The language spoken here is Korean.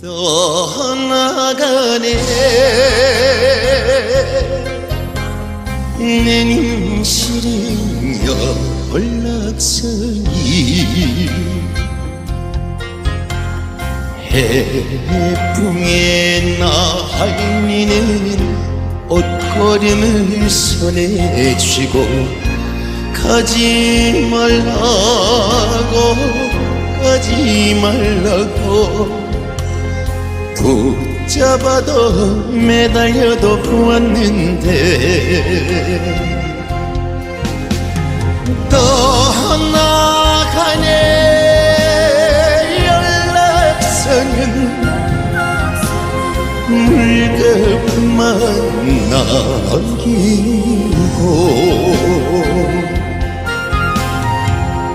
떠나가네. 내 임실이여 올락선이 해풍에 나할리는 옷걸음을 손에 쥐고 가지 말라고 가지 말라고 붙잡아도 매달려도 보았는데 떠나가네 연락선은 물급만 남기고